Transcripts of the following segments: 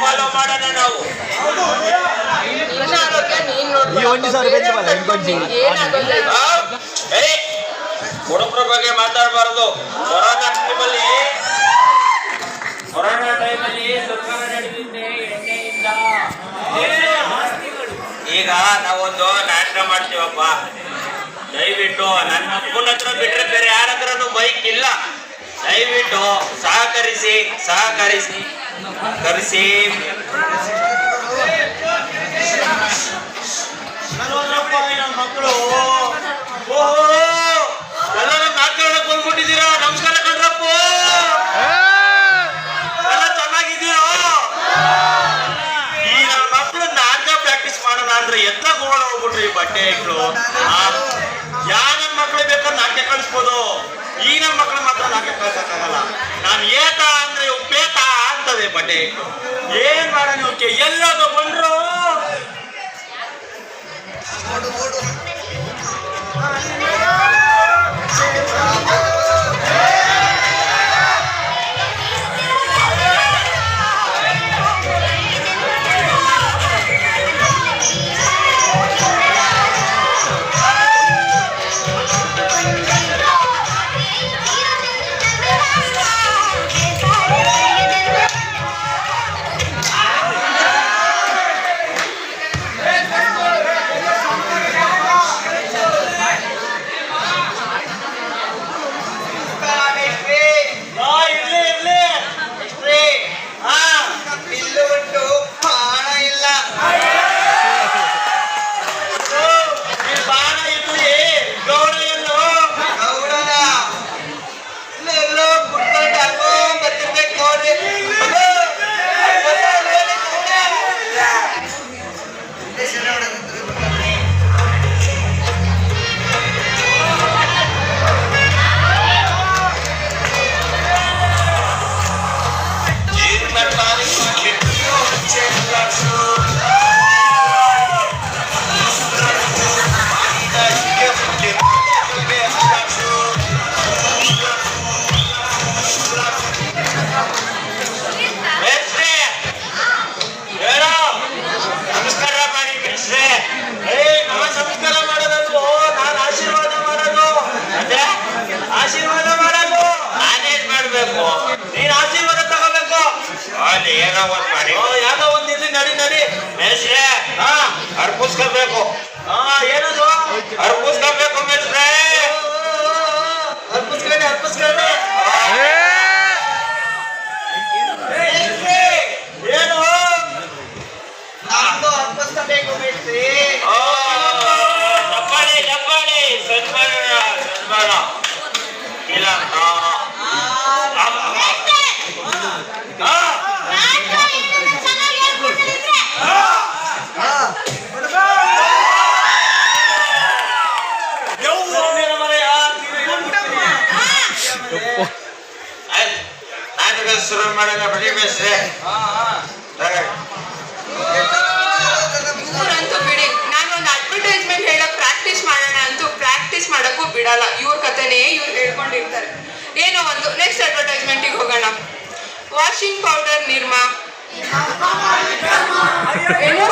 Follow ಮಾಡೋಣ ನಾವು. ಈ ಒಂದ್ ಸಾವಿರ ಬೆಂಚ್ ಇಂಕೊಂಚಿ. ಬಗ್ಗೆ ಮಾತಾಡಬಾರದು. ಕೊರೋನಾ ಟೈಮಲ್ಲಿ ಕೊರೋನಾ ಟೈಮಲ್ಲಿ ಸರ್ಕಾರ ನಡೆದಿದ್ದೆ ಎಣ್ಣೆಯಿಂದ ಈಗ ನಾವೊಂದು ನಾಟಕ ಮಾಡ್ತೀವಪ್ಪ. ದಯವಿಟ್ಟು ನನ್ನ ಅಪ್ಪನ ಹತ್ರ ಬಿಟ್ರೆ ಬೇರೆ ಯಾರ ಹತ್ರನೂ ಬೈಕ್ ಇಲ್ಲ. ದಯವಿಟ್ಟು ಸಹಕರಿಸಿ ಸಹಕರಿಸಿ ಕರೆಸಿ. ಮಕ್ಕಳು. ಬಂದ್ಬಿಟ್ಟಿದ್ದೀರಾ ನಮಸ್ಕಾರ ಕಣ್ರಪ್ಪ. ಎಲ್ಲ ಚೆನ್ನಾಗಿದ್ದೀರಾ? ಈ ನನ್ನ ಮಕ್ಕಳು ನಾಟಕ ಪ್ರಾಕ್ಟೀಸ್ ಮಾಡೋಣ ಅಂದ್ರೆ ಎತ್ತ ಗೋಳ ಹೋಗ್ಬಿಟ್ರಿ ಬಟ್ಟೆ ಇಟ್ಲು. ಯಾ ನನ್ನ ಮಕ್ಳು ಬೇಕಾದ್ರೆ ನಾಟ್ಯ ಕಳಿಸ್ಬೋದು? ಈ ನಾನು ಏತ ಅಂದ್ರೆ ಇವು ಪೇತ ಆಗ್ತದೆ ಬಟ್ಟೆ ಏನ್ ಮಾಡೋಣ ಎಲ್ಲ ತಗೊಂಡ್ರು? ನಡಿ ಮೇಸ್ಟ್ರೆ ಹಾ ಅರ್ಪಿಸ್ಕೋಬೇಕು ಹಾ ಏನದು? ಅರ್ಪಿಸ್ಕೋಬೇಕು ಮೇಸ್ಟ್ರೆ ಅರ್ಪಿಸ್ಕೊಂಡೆ ಅರ್ಪಿಸ್ಕೊಂಡೆ ಮೇಸ್ಟ್ರೆ ತಗೊಳ್ಳಿ. ಬಿಡಿ. ನಾನು ಒಂದು ಅಡ್ವರ್ಟೈಸ್ಮೆಂಟ್ ಹೇಳೋ ಪ್ರಾಕ್ಟೀಸ್ ಮಾಡೋಣ ಅಂತೂ ಪ್ರಾಕ್ಟೀಸ್ ಮಾಡೋಕ್ಕೂ ಬಿಡಲ್ಲ. ಇವ್ರ ಕಥೆನೇ ಇವ್ರು ಹೇಳ್ಕೊಂಡಿರ್ತಾರೆ. ಏನೋ ಒಂದು ನೆಕ್ಸ್ಟ್ ಅಡ್ವರ್ಟೈಸ್ಮೆಂಟಿಗೆ ಹೋಗೋಣ. Washing powder Nirma. ಏನು?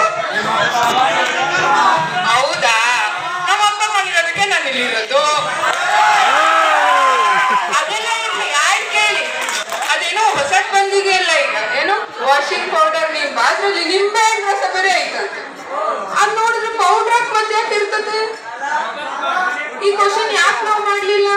ಹೌದಾ? ನಮ್ಮ ಅಪ್ಪ ಮಾಡಿರೋದಕ್ಕೆ ನಾನು ಇಲ್ಲಿರೋದು ಅದೆಲ್ಲ ಇರ್ಲಿ ಆಯ್ತು ಕೇಳಿ ಅದೇನೋ ಬಂದಿಗೆ ಬಂದಿದೆಯಲ್ಲ ಈಗ? ಏನು? ವಾಷಿಂಗ್ ಪೌಡರ್ ನೀವು ಅದ್ರಲ್ಲಿ ನಿಂಬೆ ರಸ ಬರೀ ಐತಂತೆ ಅದ್ ನೋಡಿದ್ರೆ ಪೌಡರ್ ಮತ್ತೆ ಯಾಕೆ ಇರ್ತದೆ? ಈ ಕ್ವಶನ್ ಯಾಕೆ ನಾವು ಮಾಡ್ಲಿಲ್ಲ?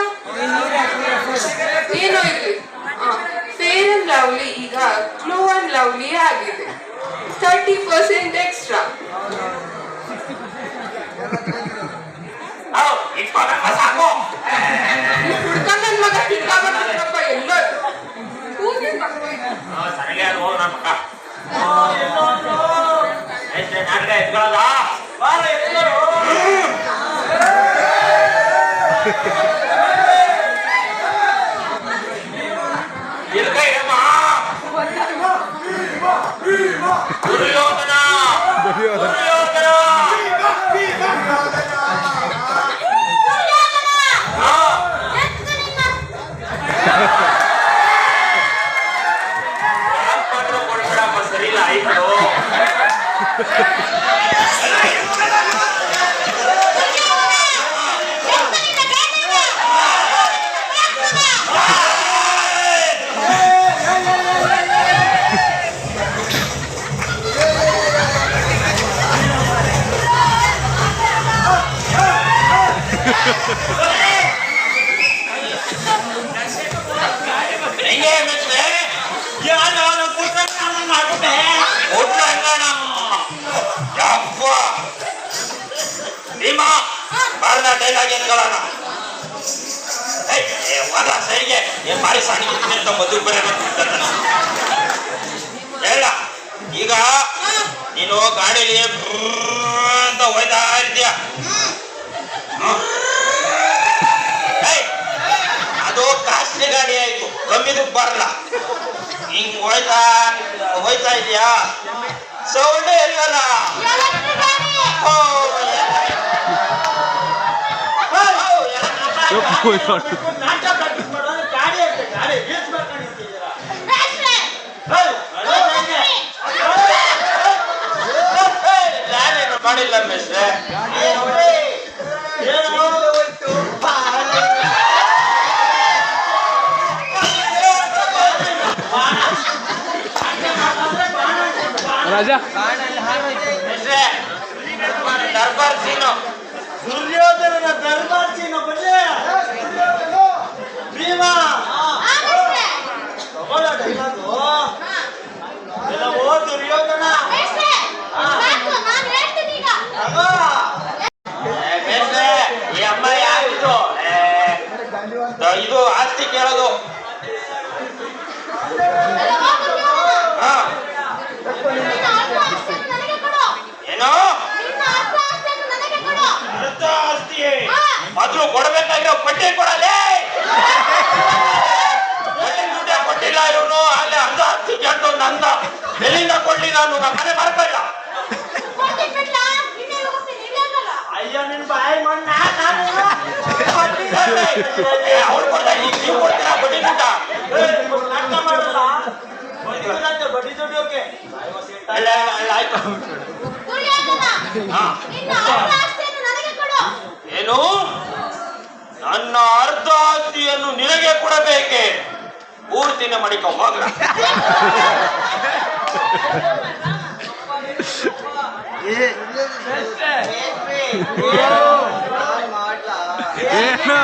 ハハハハ! ಭೀಮಾ ಬಾರ್ದ ಡೈಲಾಗ್ ಎತ್ಕೊಳ್ಳೋಣ ಹೋದ ಸರಿಗೆ ಏನ್ ಸಣ್ಣ ಅಂತ ಮದುವೆ ಬರಬೇಕು ಹೇಳ, ಈಗ ನೀನು ಗಾಡಿಲಿ ಅಂತ ಹೋಯ್ತಾ ಇದ್ದೀಯ? ಹ್ಮ್. ಅದು ಕಾಸ್ಟ್ಲಿ ಗಾಡಿ ಆಯ್ತು. ಕಮ್ಮಿದು ಬರಲ್ಲ. ಹಿಂಗ್ ಹೋಯ್ತಾ ಹೋಯ್ತಾ ಮಾಡಿಲ್ಲ ಹೋಯ್ತು ರಾಜಾ. ದರ್ಬಾರ್ ಸೀನು. ದುರ್ಯೋಧನ ದರ್ಬಾರ್ ಸೀನು. ಇದು ಆಸ್ತಿ ಕೇಳೋದು ಹಾ ಏನು ಆಸ್ತಿ ಮೊದಲು ಕೊಡಬೇಕಾಗಿರೋ ಪಟ್ಟಿ ಕೊಡಲೇ? ನಂದ ಎಲ್ಲಿಂದ ಕೊಡ್ಲಿ ನಾನು? ನಮ್ಮ ಮನೆ ಮಾಡ್ಕೊಳ್ಳ ಅಯ್ಯೋ ನಿನ್ ಬಾಯಿ ಮಣ್ಣ ಅವ್ರು ಕೊಡ್ತಾ ಈಗ ನೀವು ಕೊಡ್ತೀರಾ? ಬಡ್ಡಿ ದುಡ್ಡ? ನಾಟಕ ಮಾಡಲ್ಲ? ಬಡ್ಡಿ ಬಡ್ಡಿ ದುಡ್ಡೋಕೆ ಅಲ್ಲ ಅಲ್ಲ ಆಯ್ತು. ಹಾ ಏನು? ನನ್ನ ಅರ್ಧ ಆಸ್ತಿಯನ್ನು ನಿನಗೆ ಕೊಡಬೇಕೆ? ಪೂರ್ತಿನ ಮಡಿಕ ಹೋಗ್ಲ. ಏನು?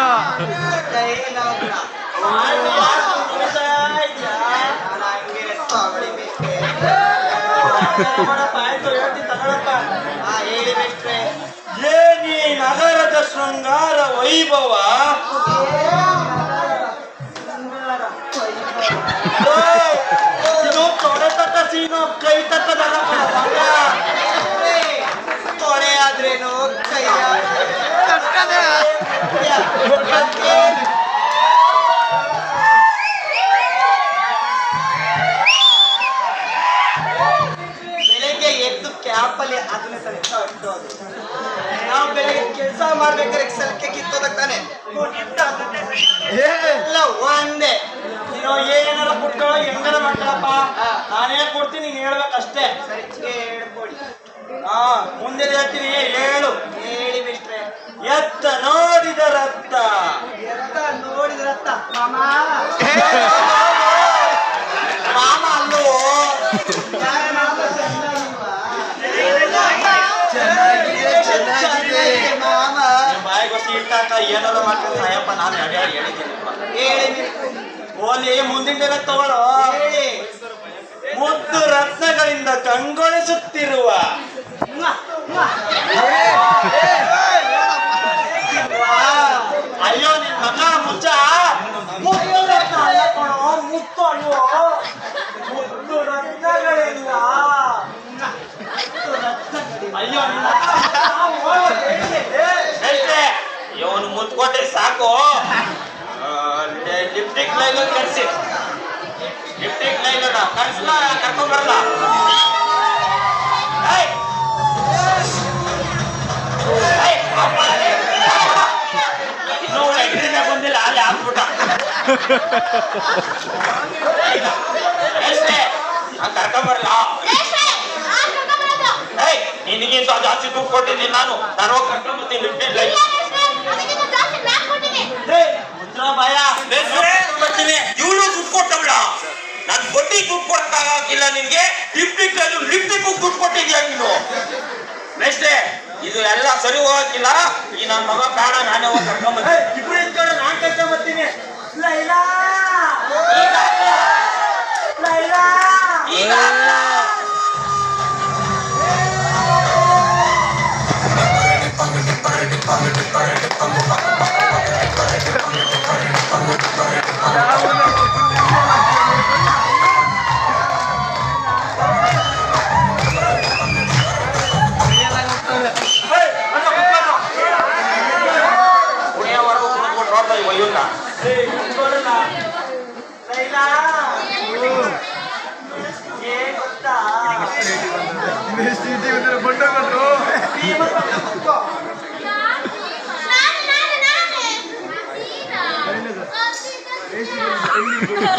ಏನಿ ನಗರದ ಶೃಂಗಾರ ವೈಭವ ಓ, ಇದು ತೊಡೆ ತಟ್ಟ ಸೀನು ಕೈ ಕಣಪ್ಪ. ತೊಡೆ ಆದ್ರೇನು ಕೈಯ ಬೆಳಿಗ್ಗೆ ಎದ್ದು ಕ್ಯಾಪಲ್ಲಿ ಅದನ್ನ ಸಹಿತ ಕಟ್ಟೋದು ನಾವು ಬೆಳಗ್ಗೆ ಕೆಲಸ ಮಾಡ್ಬೇಕಾದ್ರೆ ಸಲಕ್ಕೆ ಕಿತ್ತೋದಕ್ಕೆ ತಾನೆ. ಎಲ್ಲ ಒಂದೇ. ಏನಾರ ಕೊಟ್ಕೊಳ್ಳೋ ಹೆಂಗಾರ ಮಾಡ್ಕೊಳಪ್ಪ ನಾನೇ ಕೊಡ್ತೀನಿ ನೀನ್ ಹೇಳ್ಬೇಕಷ್ಟೇ. ಹೇಳ್ಕೊಡಿ ಹಾ ಮುಂದೆ ಹೇಳ್ತೀನಿ ಹೇಳು ಹೇಳಿ. ಮಿಸ್ಟ್ರೆ ಎತ್ತ ನೋಡಿದ ರಕ್ತ. ಎತ್ತ ರಕ್ತ ಮಾಮ ಮಾಮ ಅಲ್ಲೋ ಏನಾದ್ರು ಮಾಡ್ತೀನಿ ಸಾಯಪ್ಪ ನಾನು ಹೇಳಿದ್ದೀನಿ. ಹೇಳಿ ಓಲಿ ಮುಂದಿನ ದಿನ ತಗೊಳ್ಳೋ. ಹೇಳಿ. ಕಂಗೊಳಿಸುತ್ತಿರುವ ಅಯ್ಯೋ ನಿನ್ ಮಗ ಮುಚ್ಚ ಮುದ್ದು ರತ್ನ ಅಲ್ಲ ಕಣೋ, ಮುತ್ತು ಅಲ್ವೋ ಮುದ್ದು ರತ್ನಗಳಿಂದ ಅಯ್ಯೋ ನಿನ್ನ ಇವನು ಮುತ್ಕೊಂಡ್ರೆ ಸಾಕು ಲಿಪ್ಟಿಕ್ ಲೈನ್ ಕರ್ಸಿ ಬರಲ್ಲ ಏಯ್ ಜಾಸ್ತಿ ದುಡ್ಡು ಕೊಟ್ಟಿದ್ದೀನಿ ನಾನು ನಾನು ಹೋಗಿ ಕರ್ಕೊಂಡ್ ಬರ್ತೀನಿ ಲಿಫ್ಟ್ ಇವಳು ದುಡ್ಡು ಕೊಟ್ಟವಳ ನನ್ ಬಡ್ಡಿ ದುಡ್ಡು ಕೊಡಕ್ಕಾಗಿಲ್ಲ ನಿನ್ಗೆ ಲಿಫ್ಟಿಕ್ ಲಿಫ್ಟಿಕ್ ದುಡ್ಡು ಕೊಟ್ಟಿದ್ಯಾ ನೀನು ನೆಕ್ಸ್ಟ್ ಇದು ಎಲ್ಲ ಸರಿ ಹೋಗಕ್ಕಿಲ್ಲ ಈ ನನ್ನ ಮಗ ಬೇಡ ನಾನೇ ಹೋಗಿ ಕರ್ಕೊಂಡ್ ಹೇ ಬರ್ತೀನಿ ಇಬ್ರು ಇಟ್ಕೊಂಡು ನಾನ್ ಕರ್ಕೊಂಡ್ ಬರ್ತೀನಿ ಲೈಲಾ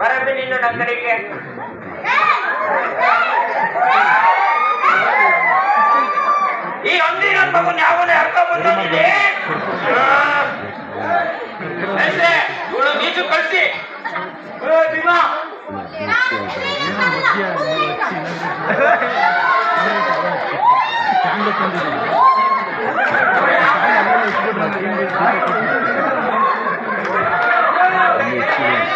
ಬರಮ್ಮಿ ನೀನು ನನ್ನ ಕಡೆಗೆ ಈ ಹಂದಿ ನನ್ನ ಮಗನ್ ಯಾವನೇ ಅರ್ಥ ಬಂದಿದೆ ಇವಳು ನೀಚು ಕಳಿಸಿ ಭೀಮಾ ಆಡಿಷನ್ಗೆ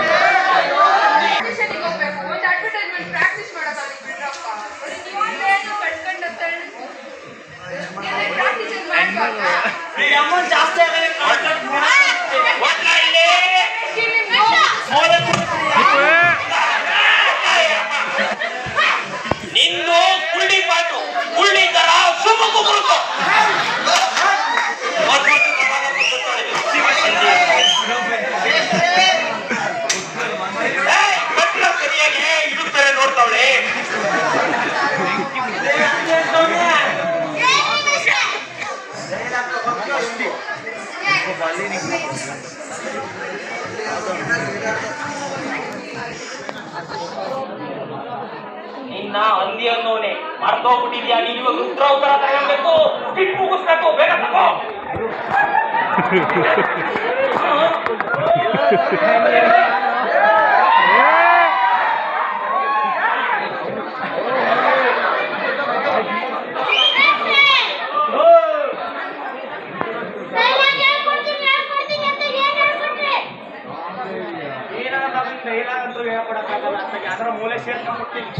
ಅನ್ನೋನೆ ಮರ್ತೋಗ್ಬಿಟ್ಟಿದ್ಯಾ ನೀನ್ ಇವಾಗ ರುದ್ರ ಉತ್ತರ ತಗೊಳ್ಬೇಕು ಕಿಟ್ ಮುಗಿಸ್ಬೇಕು ಬೇಗ ತಗೋ ಏನಾಗಂತೂ ಹೇಳ್ಕೊಡಕ್ಕಾಗಲ್ಲ ಅಂತ ಯಾವ್ದಾರ ಮೂಲೆ ಸೇರ್ಕೊಂಡ್ಬಿಡ್ತೀನಿ